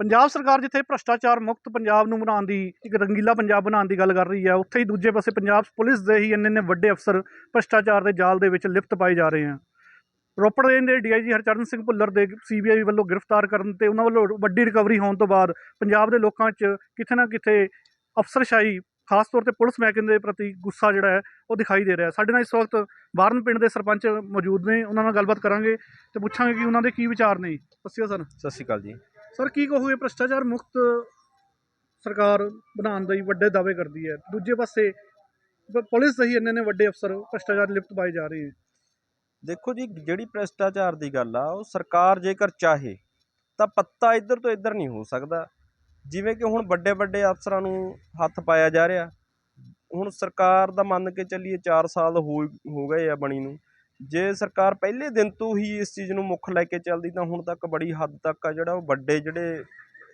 ਪੰਜਾਬ ਸਰਕਾਰ ਜਿੱਥੇ ਭ੍ਰਸ਼ਟਾਚਾਰ ਮੁਕਤ ਪੰਜਾਬ ਨੂੰ ਬਣਾਉਣ ਦੀ, ਇੱਕ ਰੰਗੀਲਾ ਪੰਜਾਬ ਬਣਾਉਣ ਦੀ ਗੱਲ ਕਰ ਰਹੀ ਹੈ, ਉੱਥੇ ਹੀ ਦੂਜੇ ਪਾਸੇ ਪੰਜਾਬ ਪੁਲਿਸ ਦੇ ਹੀ ਇੰਨੇ ਇੰਨੇ ਵੱਡੇ ਅਫਸਰ ਭ੍ਰਸ਼ਟਾਚਾਰ ਦੇ ਜਾਲ ਦੇ ਵਿੱਚ ਲਿਪਤ ਪਾਏ ਜਾ ਰਹੇ ਹਨ ਰੋਪੜ ਰੇਂਜ ਦੇ ਡੀਆਈਜੀ ਹਰਚਰਨ ਸਿੰਘ ਭੁੱਲਰ ਦੇ ਸੀਬੀਆਈ ਵੱਲੋਂ ਗ੍ਰਿਫਤਾਰ ਕਰਨ ਤੇ ਉਹਨਾਂ ਵੱਲੋਂ ਵੱਡੀ ਰਿਕਵਰੀ ਹੋਣ ਤੋਂ ਬਾਅਦ ਪੰਜਾਬ ਦੇ ਲੋਕਾਂ 'ਚ ਕਿਤੇ ਨਾ ਕਿਤੇ ਅਫਸਰਸ਼ਾਹੀ, ਖਾਸ ਤੌਰ ਤੇ ਪੁਲਿਸ ਮਹਿਕਮੇ ਦੇ ਪ੍ਰਤੀ ਗੁੱਸਾ ਜਿਹੜਾ ਹੈ, ਉਹ ਦਿਖਾਈ ਦੇ ਰਿਹਾ ਸਾਡੇ ਨਾਲ ਇਸ ਵਕਤ ਬਾਰਨ ਪਿੰਡ ਦੇ ਸਰਪੰਚ ਮੌਜੂਦ ਨੇ, ਉਹਨਾਂ ਨਾਲ ਗੱਲਬਾਤ ਕਰਾਂਗੇ ਤੇ ਪੁੱਛਾਂਗੇ ਕਿ ਉਹਨਾਂ ਦੇ ਕੀ ਵਿਚਾਰ ਨੇ। ਦੱਸਿਓ ਸਰ। ਸਤਿ ਸ਼੍ਰੀ ਅਕਾਲ ਜੀ। ਸਰ, ਕੀ ਕਹੋਗੇ, ਭ੍ਰਿਸ਼ਟਾਚਾਰ ਮੁਕਤ ਸਰਕਾਰ ਬਣਾਉਣ ਦਾ ਵੱਡੇ ਦਾਅਵੇ ਕਰਦੀ ਹੈ। ਦੂਜੇ ਪਾਸੇ ਪੁਲਿਸ ਦੇ ਹੀ ਇੰਨੇ ਨੇ ਵੱਡੇ ਅਫਸਰ ਭ੍ਰਿਸ਼ਟਾਚਾਰ ਲਿਪਤ ਪਾਏ ਜਾ ਰਹੇ ਹਨ ਦੇਖੋ ਜੀ, ਜਿਹੜੀ ਭ੍ਰਿਸ਼ਟਾਚਾਰ ਦੀ ਗੱਲ ਆ, ਉਹ ਸਰਕਾਰ ਜੇਕਰ ਚਾਹੇ, ਤਾਂ ਪੱਤਾ ਇੱਧਰ ਤੋਂ ਇੱਧਰ ਨਹੀਂ ਹੋ ਸਕਦਾ। ਜਿਵੇਂ ਕਿ ਹੁਣ ਵੱਡੇ ਵੱਡੇ ਅਫਸਰਾਂ ਨੂੰ ਹੱਥ ਪਾਇਆ ਜਾ ਰਿਹਾ। ਹੁਣ ਸਰਕਾਰ ਦਾ ਮੰਨ ਕੇ ਚੱਲੀਏ 4 ਸਾਲ ਹੋ ਹੋ ਗਏ ਆ ਬਣੀ ਨੂੰ। ਜੇ ਸਰਕਾਰ ਪਹਿਲੇ ਦਿਨ ਤੋਂ ਹੀ ਇਸ ਚੀਜ਼ ਨੂੰ ਮੁੱਖ ਲੈ ਕੇ ਚੱਲਦੀ, ਤਾਂ ਹੁਣ ਤੱਕ ਬੜੀ ਹੱਦ ਤੱਕ ਆ ਜਿਹੜਾ ਉਹ ਵੱਡੇ ਜਿਹੜੇ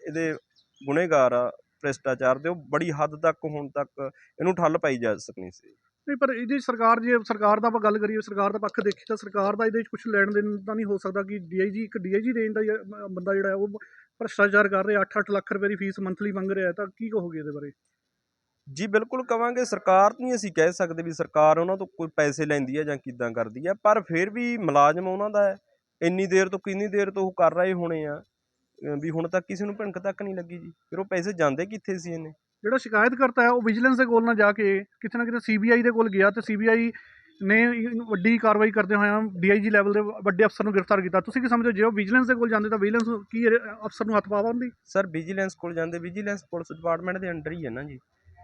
ਇਹਦੇ ਗੁਨੇਗਾਰ ਆ, ਭ੍ਰਿਸ਼ਟਾਚਾਰ ਦੇ, ਉਹ ਬੜੀ ਹੱਦ ਤੱਕ ਹੁਣ ਤੱਕ ਇਹਨੂੰ ਠੱਲ ਪਾਈ ਜਾ ਸਕਣੀ ਸੀ। ਨਹੀਂ, ਪਰ ਇਹਦੀ ਸਰਕਾਰ ਜੇ ਸਰਕਾਰ ਦਾ ਆਪਾਂ ਗੱਲ ਕਰੀਏ, ਸਰਕਾਰ ਦਾ ਪੱਖ ਦੇਖੀ ਤਾਂ ਸਰਕਾਰ ਦਾ ਇਹਦੇ ਵਿੱਚ ਕੁਝ ਲੈਣ ਦੇਣ ਤਾਂ ਨਹੀਂ ਹੋ ਸਕਦਾ ਕਿ ਡੀਆਈਜੀ, ਇੱਕ ਡੀਆਈਜੀ ਰੇਂਜ ਦਾ ਬੰਦਾ ਜਿਹੜਾ ਉਹ ਭ੍ਰਿਸ਼ਟਾਚਾਰ ਕਰ ਰਿਹਾ 8-8 ਲੱਖ ਰੁਪਏ ਦੀ ਫੀਸ ਮੰਥਲੀ ਮੰਗ ਰਿਹਾ, ਤਾਂ ਕੀ ਕਹੋਗੇ ਇਹਦੇ ਬਾਰੇ? ਜੀ ਬਿਲਕੁਲ ਕਵਾਂਗੇ ਸਰਕਾਰ ਨਹੀਂ ਅਸੀਂ ਕਹਿ ਸਕਦੇ ਵੀ ਸਰਕਾਰ ਉਹਨਾਂ ਤੋਂ ਕੋਈ ਪੈਸੇ ਲੈਂਦੀ ਹੈ ਜਾਂ ਕਿੱਦਾਂ ਕਰਦੀ ਹੈ ਪਰ ਫਿਰ ਵੀ ਮੁਲਾਜ਼ਮ ਉਹਨਾਂ ਦਾ ਹੈ। ਇੰਨੀ ਦੇਰ ਤੋਂ ਕਿੰਨੀ ਦੇਰ ਤੋਂ ਉਹ ਕਰ ਰਹੇ ਹੋਣੇ ਆ ਵੀ ਹੁਣ ਤੱਕ ਕਿਸੇ ਨੂੰ ਭਿਣਕ ਤੱਕ ਨਹੀਂ ਲੱਗੀ ਜੀ। ਫਿਰ ਉਹ ਪੈਸੇ ਜਾਂਦੇ ਕਿੱਥੇ ਸੀ ਇਹਨੇ? ਜਿਹੜਾ ਸ਼ਿਕਾਇਤ ਕਰਤਾ ਹੈ ਉਹ ਵਿਜੀਲੈਂਸ ਦੇ ਕੋਲ ਨਾ ਜਾ ਕੇ ਕਿਤੇ ਨਾ ਕਿਤੇ ਸੀਬੀਆਈ ਦੇ ਕੋਲ ਗਿਆ ਤੇ ਸੀਬੀਆਈ ਨੇ ਵੱਡੀ ਕਾਰਵਾਈ ਕਰਦੇ ਹੋਇਆ ਡੀਆਈਜੀ ਲੈਵਲ ਦੇ ਵੱਡੇ ਅਫਸਰ ਨੂੰ ਗ੍ਰਿਫਤਾਰ ਕੀਤਾ। ਤੁਸੀਂ ਕੀ ਸਮਝਦੇ ਹੋ ਜੇ ਉਹ ਵਿਜੀਲੈਂਸ ਦੇ ਕੋਲ ਜਾਂਦੇ ਤਾਂ ਵਿਜੀਲੈਂਸ ਕੀ ਅਫਸਰ ਨੂੰ ਹੱਥ ਪਾ ਪਾਉਂਦੀ ਸਰ ਵਿਜੀਲੈਂਸ ਕੋਲ ਜਾਂਦੇ ਵਿਜੀਲੈਂਸ ਪੁਲਿਸ ਡਿਪਾਰਟਮੈਂਟ ਦੇ ਅੰਡਰ ਹੀ ਹੈ ਨਾ ਜੀ।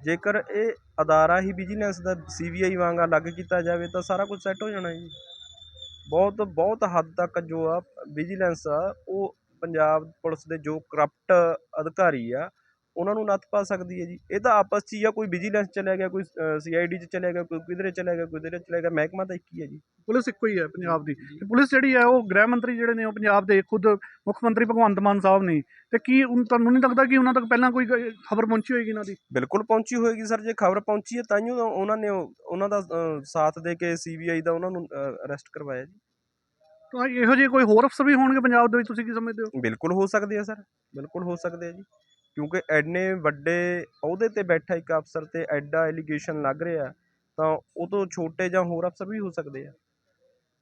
ਜੇਕਰ ਇਹ ਅਦਾਰਾ ਹੀ vigilance the C B I ਵਾਂਗ ਅਲੱਗ ਕੀਤਾ ਜਾਵੇ ਤਾਂ ਸਾਰਾ ਕੁਝ ਸੈੱਟ ਹੋ ਜਾਣਾ ਜੀ। ਬਹੁਤ ਬਹੁਤ ਹੱਦ ਤੱਕ ਜੋ ਆ ਵਿਜੀਲੈਂਸ ਆ, ਉਹ ਪੰਜਾਬ ਪੁਲਿਸ ਦੇ ਜੋ ਕਰਪਟ ਅਧਿਕਾਰੀ ਆ ਉਹਨਾਂ ਨੂੰ ਨੱਥ ਪਾ ਸਕਦੀ ਹੈ ਜੀ। ਇਹ ਤਾਂ ਆਪਸ 'ਚ ਹੀ ਆ ਕੋਈ ਵਿਜੀਲੈਂਸ ਚਲਿਆ ਗਿਆ ਕੋਈ ਸੀਆਈਡੀ 'ਚ ਚਲਿਆ ਗਿਆ ਕੋਈ ਕਿਧਰੇ ਚਲਿਆ ਗਿਆ ਕੋਈ ਕਿਧਰੇ ਚਲਿਆ ਗਿਆ ਮਹਿਕਮਾ ਤਾਂ ਇੱਕ ਹੀ ਹੈ ਜੀ। ਪੁਲਿਸ ਇੱਕੋ ਹੀ ਹੈ ਪੰਜਾਬ ਦੀ। ਤੇ ਪੁਲਿਸ ਜਿਹੜੀ ਹੈ ਉਹ ਗ੍ਰਹਿ ਮੰਤਰੀ ਜਿਹੜੇ ਨੇ ਉਹ ਪੰਜਾਬ ਦੇ ਖੁਦ ਮੁੱਖ ਮੰਤਰੀ ਭਗਵੰਤ ਮਾਨ ਸਾਹਿਬ ਨੇ। ਤੇ ਕੀ ਤੁਹਾਨੂੰ ਨਹੀਂ ਲੱਗਦਾ ਕਿ ਉਹਨਾਂ ਤੱਕ ਪਹਿਲਾਂ ਕੋਈ ਖਬਰ ਪਹੁੰਚੀ ਹੋਏਗੀ ਇਹਨਾਂ ਦੀ? ਬਿਲਕੁਲ ਪਹੁੰਚੀ ਹੋਏਗੀ ਸਰ ਜੇ ਖਬਰ ਪਹੁੰਚੀ ਹੈ ਤਾਂ ਹੀ ਉਹਨਾਂ ਨੇ ਉਹ- ਉਹਨਾਂ ਦਾ ਸਾਥ ਦੇ ਕੇ ਸੀਬੀਆਈ ਦਾ ਉਹਨਾਂ ਨੂੰ ਅਰੈਸਟ ਕਰਵਾਇਆ ਜੀ। ਤਾਂ ਇਹੋ ਜਿਹੇ ਕੋਈ ਹੋਰ ਅਫਸਰ ਵੀ ਹੋਣਗੇ ਪੰਜਾਬ ਦੇ ਵਿੱਚ ਤੁਸੀਂ ਕੀ ਸਮਝਦੇ ਹੋ? ਬਿਲਕੁਲ ਹੋ ਸਕਦੇ ਆ ਸਰ ਬਿਲਕੁਲ ਹੋ ਸਕਦੇ ਆ ਜੀ। ਕਿਉਂਕਿ ਐਨੇ ਵੱਡੇ ਅਹੁਦੇ ਤੇ ਬੈਠਾ ਇੱਕ ਅਫਸਰ ਤੇ ਐਡਾ ਐਲੀਗੇਸ਼ਨ ਲੱਗ ਰਿਹਾ, ਤਾਂ ਉਹ ਤੋਂ ਛੋਟੇ ਜਾਂ ਹੋਰ ਅਫਸਰ ਵੀ ਹੋ ਸਕਦੇ ਆ।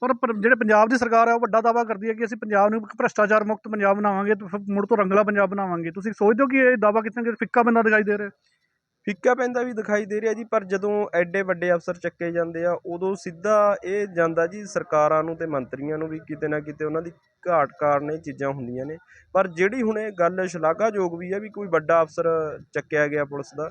ਪਰ ਪਰ ਜਿਹੜੇ ਪੰਜਾਬ ਦੀ ਸਰਕਾਰ ਹੈ ਉਹ ਵੱਡਾ ਦਾਅਵਾ ਕਰਦੀ ਹੈ ਕਿ ਅਸੀਂ ਪੰਜਾਬ ਨੂੰ ਇੱਕ ਭ੍ਰਸ਼ਟਾਚਾਰ ਮੁਕਤ ਪੰਜਾਬ ਬਣਾਵਾਂਗੇ ਤੇ ਮੁੜ ਤੋਂ ਰੰਗਲਾ ਪੰਜਾਬ ਬਣਾਵਾਂਗੇ। ਤੁਸੀਂ ਸੋਚਦੇ ਹੋ ਕਿ ਇਹ ਦਾਅਵਾ ਕਿਤੇ ਨਾ ਕਿਤੇ ਫਿੱਕਾ ਬੰਦਾ ਦਿਖਾਈ ਦੇ ਰਿਹਾ? ਫਿੱਕਾ ਪੈਂਦਾ ਵੀ ਦਿਖਾਈ ਦੇ ਰਿਹਾ ਜੀ, ਪਰ ਜਦੋਂ ਐਡੇ ਵੱਡੇ ਅਫਸਰ ਚੱਕੇ ਜਾਂਦੇ ਆ, ਉਦੋਂ ਸਿੱਧਾ ਇਹ ਜਾਂਦਾ ਜੀ ਸਰਕਾਰਾਂ ਨੂੰ ਅਤੇ ਮੰਤਰੀਆਂ ਨੂੰ ਵੀ ਕਿਤੇ ਨਾ ਕਿਤੇ ਉਹਨਾਂ ਦੀ ਘਾਟ ਕਾਰਨ ਇਹ ਚੀਜ਼ਾਂ ਹੁੰਦੀਆਂ ਨੇ। ਪਰ ਜਿਹੜੀ ਹੁਣ ਇਹ ਗੱਲ ਸ਼ਲਾਘਾਯੋਗ ਵੀ ਹੈ ਵੀ ਕੋਈ ਵੱਡਾ ਅਫਸਰ ਚੱਕਿਆ ਗਿਆ ਪੁਲਿਸ ਦਾ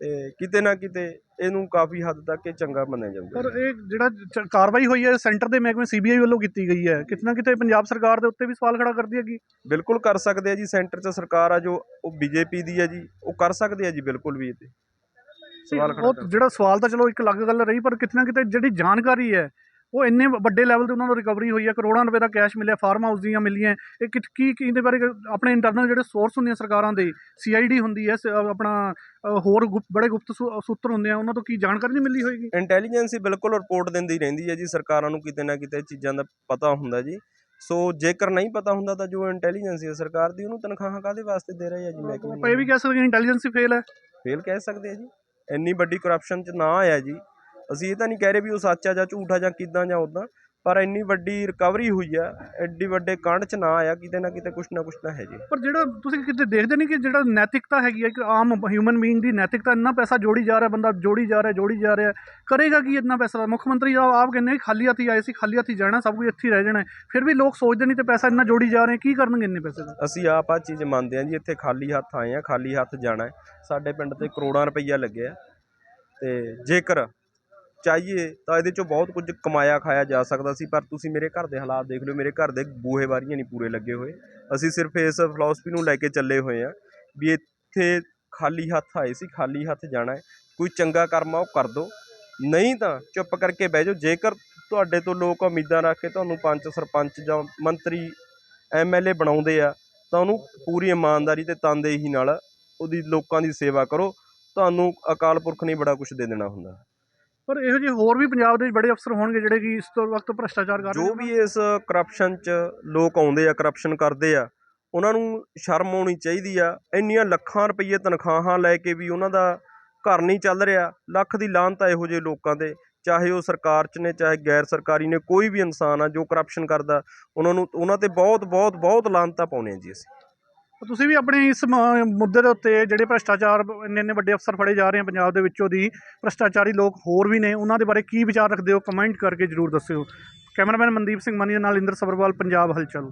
ਤੇ ਕਿਤੇ ਨਾ ਕਿਤੇ ਇਹਨੂੰ ਕਾਫੀ ਹੱਦ ਤੱਕ ਇਹ ਚੰਗਾ ਮੰਨਿਆ ਜਾਊਗਾ ਪਰ ਇਹ ਜਿਹੜਾ ਚ- ਕਾਰਵਾਈ ਹੋਈ ਹੈ ਸੈਂਟਰ ਦੇ ਮਹਿਕਮੇ ਸੀਬੀਆਈ ਵੱਲੋਂ ਕੀਤੀ ਗਈ ਹੈ। ਕਿਤੇ ਨਾ ਕਿਤੇ ਪੰਜਾਬ ਸਰਕਾਰ ਦੇ ਉੱਤੇ ਵੀ ਸਵਾਲ ਖੜਾ ਕਰਦੀ ਹੈਗੀ। ਬਿਲਕੁਲ ਕਰ ਸਕਦੇ ਆ ਜੀ ਸੈਂਟਰ 'ਚ ਸਰਕਾਰ ਆ ਜੋ ਉਹ ਬੀਜੇਪੀ ਦੀ ਹੈ ਜੀ ਉਹ ਕਰ ਸਕਦੇ ਆ ਜੀ ਬਿਲਕੁਲ ਵੀ ਇਹ ਤੇ। ਸਵਾਲ ਖੜਾ ਉਹ ਕਰ। ਜਿਹੜਾ ਸਵਾਲ ਤਾਂ ਚਲੋ ਇੱਕ ਅਲੱਗ ਗੱਲ ਰਹੀ ਪਰ ਕਿਤੇ ਨਾ ਕਿਤੇ ਜਿਹੜੀ ਜਾਣਕਾਰੀ ਹੈ ਉਹ ਇੰਨੇ ਵੱਡੇ ਲੈਵਲ ਤੇ ਉਹਨਾਂ ਨੂੰ ਰਿਕਵਰੀ ਹੋਈ ਹੈ ਕਰੋੜਾਂ ਰੁਪਏ ਦਾ ਕੈਸ਼ ਮਿਲਿਆ ਫਾਰਮ ਹਾਊਸ ਦੀਆਂ ਮਿਲੀਆਂ। ਇਹ ਕਿ ਕੀ ਕੀ ਇਹਦੇ ਬਾਰੇ ਆਪਣੇ ਇੰਟਰਨਲ ਜਿਹੜੇ ਸੋਰਸ ਹੁੰਦੇ ਆ ਸਰਕਾਰਾਂ ਦੇ ਸੀਆਈਡੀ ਹੁੰਦੀ ਹੈ ਆਪਣਾ ਹੋਰ ਬੜੇ ਗੁਪਤ ਸੂਤਰ ਹੁੰਦੇ ਆ ਉਹਨਾਂ ਤੋਂ ਕੀ ਜਾਣਕਾਰੀ ਨਹੀਂ ਮਿਲੀ ਹੋਏਗੀ? ਇੰਟੈਲੀਜੈਂਸ ਬਿਲਕੁਲ ਰਿਪੋਰਟ ਦਿੰਦੀ ਰਹਿੰਦੀ ਹੈ ਜੀ ਸਰਕਾਰਾਂ ਨੂੰ ਕਿਤੇ ਨਾ ਕਿਤੇ ਚੀਜ਼ਾਂ ਦਾ ਪਤਾ ਹੁੰਦਾ ਜੀ। ਸੋ ਜੇਕਰ ਨਹੀਂ ਪਤਾ ਹੁੰਦਾ ਤਾਂ ਜੋ ਇੰਟੈਲੀਜੈਂਸ ਹੈ ਸਰਕਾਰ ਦੀ ਉਹਨੂੰ ਤਨਖਾਹਾਂ ਕਾਦੇ ਵਾਸਤੇ ਦੇ ਰਹੇ ਆ ਜੀ ਆਪਾਂ ਇਹ ਮਹਿਕਮੇ ਵੀ ਕਹਿ ਸਕਦੇ ਹਾਂ ਇੰਟੈਲੀਜੈਂਸ ਫੇਲ ਹੈ ਫੇਲ ਕਹਿ ਸਕਦੇ ਆ ਜੀ। ਇੰਨੀ ਵੱਡੀ ਕਰਪਸ਼ਨ 'ਚ ਨਾ ਆਇਆ ਜੀ। ਅਸੀਂ ਇਹ ਤਾਂ ਨਹੀਂ ਕਹਿ ਰਹੇ ਵੀ ਉਹ ਸੱਚ ਆ ਜਾਂ ਝੂਠ ਆ ਜਾਂ ਕਿੱਦਾਂ ਜਾਂ ਉਦਾਂ ਪਰ ਇੰਨੀ ਵੱਡੀ ਰਿਕਵਰੀ ਹੋਈ ਆ ਐਡੀ ਵੱਡੇ ਕਾਂਡ 'ਚ ਨਾ ਆਇਆ ਕਿਤੇ ਨਾ ਕਿਤੇ ਕੁਛ ਨਾ ਕੁਛ ਤਾਂ ਹੈ ਜੀ। ਪਰ ਜਿਹੜਾ ਤੁਸੀਂ ਕਿਤੇ ਦੇਖਦੇ ਨਹੀਂ ਕਿ ਜਿਹੜਾ ਨੈਤਿਕਤਾ ਹੈਗੀ ਹੈ ਇੱਕ ਆਮ ਹਿਊਮਨ ਬੀਇੰਗ ਦੀ ਨੈਤਿਕਤਾ ਇੰਨਾ ਪੈਸਾ ਜੋੜੀ ਜਾ ਰਿਹਾ ਬੰਦਾ ਜੋੜੀ ਜਾ ਰਿਹਾ ਜੋੜੀ ਜਾ ਰਿਹਾ ਕਰੇਗਾ ਕੀ ਇੰਨਾ ਪੈਸਾ? ਮੁੱਖ ਮੰਤਰੀ ਆਪ ਆਪ ਕਹਿੰਦੇ ਕਿ ਖਾਲੀ ਹੱਥੀ ਆਏ ਸੀ ਖਾਲੀ ਹੱਥੀ ਜਾਣਾ ਸਭ ਕੁਝ ਇੱਥੇ ਹੀ ਰਹਿ ਜਾਣਾ। ਫਿਰ ਵੀ ਲੋਕ ਸੋਚਦੇ ਨਹੀਂ ਤੇ ਪੈਸਾ ਇੰਨਾ ਜੋੜੀ ਜਾ ਰਹੇ ਕੀ ਕਰਨਗੇ ਇੰਨੇ ਪੈਸੇ ਦਾ? ਅਸੀਂ ਆਪ ਆ ਚੀਜ਼ ਮੰਨਦੇ ਹਾਂ ਜੀ ਇੱਥੇ ਖਾਲੀ ਹੱਥ ਆਏ ਆ ਖਾਲੀ ਹੱਥ ਜਾਣਾ ਸਾਡੇ ਪਿੰਡ ਤੇ ਕਰੋੜਾਂ ਰੁਪਈਆ ਲੱਗਿਆ ਤੇ ਜੇਕਰ ਚਾਹੀਏ ਤਾਂ ਇਹਦੇ ਚੋਂ ਬਹੁਤ ਕੁਝ ਕਮਾਇਆ ਖਾਇਆ ਜਾ ਸਕਦਾ ਸੀ, ਪਰ ਤੁਸੀਂ ਮੇਰੇ ਘਰ ਦੇ ਹਾਲਾਤ ਦੇਖ ਲਿਓ, ਮੇਰੇ ਘਰ ਦੇ ਬੂਹੇ ਬਾਰੀਆਂ ਨਹੀਂ ਪੂਰੇ ਲੱਗੇ ਹੋਏ। ਅਸੀਂ ਸਿਰਫ ਇਸ ਫਿਲਾਸਫੀ ਨੂੰ ਲੈ ਕੇ ਚੱਲੇ ਹੋਏ ਆ ਵੀ ਇੱਥੇ ਖਾਲੀ ਹੱਥ ਆਏ ਸੀ, ਖਾਲੀ ਹੱਥ ਜਾਣਾ ਹੈ। ਕੋਈ ਚੰਗਾ ਕਰਮ ਆ, ਉਹ ਕਰ ਦੋ। ਨਹੀਂ ਤਾਂ ਚੁੱਪ ਕਰਕੇ ਬਹਿ ਜਾਓ। ਜੇਕਰ ਤੁਹਾਡੇ ਤੋਂ ਲੋਕ ਉਮੀਦਾਂ ਰੱਖ ਕੇ ਤੁਹਾਨੂੰ ਪੰਚ ਸਰਪੰਚ ਜਾਂ ਮੰਤਰੀ ਐਮਐਲਏ ਬਣਾਉਂਦੇ ਆ, ਤਾਂ ਉਹਨੂੰ ਪੂਰੀ ਇਮਾਨਦਾਰੀ ਤੇ ਤਨਦੇਹੀ ਨਾਲ ਉਹਦੀ ਲੋਕਾਂ ਦੀ ਸੇਵਾ ਕਰੋ। ਤੁਹਾਨੂੰ ਅਕਾਲ ਪੁਰਖ ਨੇ ਬੜਾ ਕੁਝ ਦੇ ਦੇਣਾ ਹੁੰਦਾ। ਪਰ ਇਹੋ ਜਿਹੇ ਹੋਰ ਵੀ ਪੰਜਾਬ ਦੇ ਬੜੇ ਅਫਸਰ ਹੋਣਗੇ ਜਿਹੜੇ ਕਿ ਇਸ ਤੋਂ ਵਕਤ ਭ੍ਰਸ਼ਟਾਚਾਰ ਕਰ ਰਹੇ ਜੋ। ਵੀ ਇਸ ਕਰਪਸ਼ਨ 'ਚ ਲੋਕ ਆਉਂਦੇ ਆ ਕਰਪਸ਼ਨ ਕਰਦੇ ਆ ਉਹਨਾਂ ਨੂੰ ਸ਼ਰਮ ਆਉਣੀ ਚਾਹੀਦੀ ਆ। ਇੰਨੀਆਂ ਲੱਖਾਂ ਰੁਪਏ ਤਨਖਾਹਾਂ ਲੈ ਕੇ ਵੀ ਉਹਨਾਂ ਦਾ ਘਰ ਨਹੀਂ ਚੱਲ ਰਿਹਾ। ਲੱਖ ਦੀ ਲਾਹਨਤ ਆ ਇਹੋ ਜਿਹੇ ਲੋਕਾਂ ਤੇ। ਚਾਹੇ ਉਹ ਸਰਕਾਰ 'ਚ ਨੇ ਚਾਹੇ ਗੈਰ ਸਰਕਾਰੀ ਨੇ ਕੋਈ ਵੀ ਇਨਸਾਨ ਆ ਜੋ ਕਰਪਸ਼ਨ ਕਰਦਾ ਉਹਨਾਂ ਨੂੰ ਉਹਨਾਂ ਤੇ ਬਹੁਤ ਬਹੁਤ ਬਹੁਤ ਲਾਹਨਤਾਂ ਪਾਉਂਦੇ ਆ ਜੀ ਅਸੀਂ। ਤੁਸੀਂ ਵੀ ਆਪਣੇ ਇਸ ਮ- ਮੁੱਦੇ ਦੇ ਉੱਤੇ ਜਿਹੜੇ ਭ੍ਰਿਸ਼ਟਾਚਾਰ ਇੰਨੇ ਇੰਨੇ ਵੱਡੇ ਅਫਸਰ ਫੜੇ ਜਾ ਰਹੇ ਆ ਪੰਜਾਬ ਦੇ ਵਿੱਚੋਂ ਦੀ, ਭ੍ਰਿਸ਼ਟਾਚਾਰੀ ਲੋਕ ਹੋਰ ਵੀ ਨੇ, ਉਹਨਾਂ ਦੇ ਬਾਰੇ ਕੀ ਵਿਚਾਰ ਰੱਖਦੇ ਹੋ? ਕਮੈਂਟ ਕਰਕੇ ਜਰੂਰ ਦੱਸਿਓ। ਕੈਮਰਾਮੈਨ ਮਨਦੀਪ ਸਿੰਘ ਮਨੀ ਦੇ ਨਾਲ ਇੰਦਰ ਸਬਰਵਾਲ, ਪੰਜਾਬ ਹਲਚਲ।